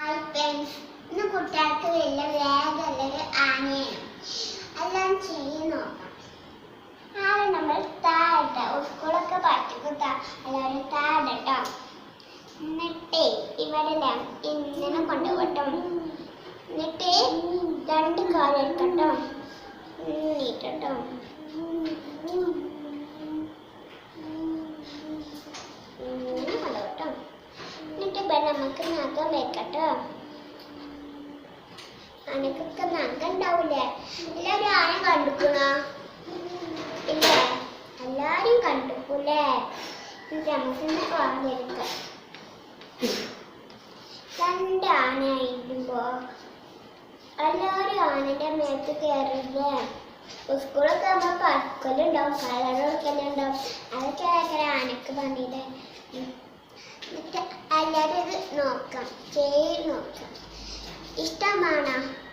Hi friends ഇന്ന് കുട്ടികൾക്ക് വലിയ വേഗമുള്ളൊരു ആനയാണ്. എല്ലാം ചെയ്ത് നോക്കാം ആദ്യം നമ്മൾ താഴട്ട സ്കൂളൊക്കെ പഠിക്കുന്ന എല്ലാവരും താഴട്ടോ. എന്നിട്ടേ ഇവിടെ ഇങ്ങനെ കൊണ്ടുപോട്ടോ എന്നിട്ട് രണ്ട് കാലം നീട്ടോ വെക്കട്ടോ അനക്കൊക്കെ നഖം ഉണ്ടാവൂലേ എല്ലാരും ആരും കണ്ടുക്കണോ? ഇല്ലേ? എല്ലാരും കണ്ടുക്കൂലേ? എന്നിട്ട് നമുക്ക് ഇന്ന് പറഞ്ഞെടുക്കാം രണ്ട് ആന ആയിരിക്കുമ്പോ എല്ലാരും ആനന്റെ മേത്ത് കയറില്ലേ സ്കൂളൊക്കെ ആകുമ്പോ പഠിക്കലുണ്ടാവും കളർ കൊടുക്കലുണ്ടാവും അതൊക്കെ ആനക്ക് പണിയുടെ എല്ലാവരും നോക്കാം. ചെയ്ത് നോക്കാം. ഇഷ്ടമാണോ?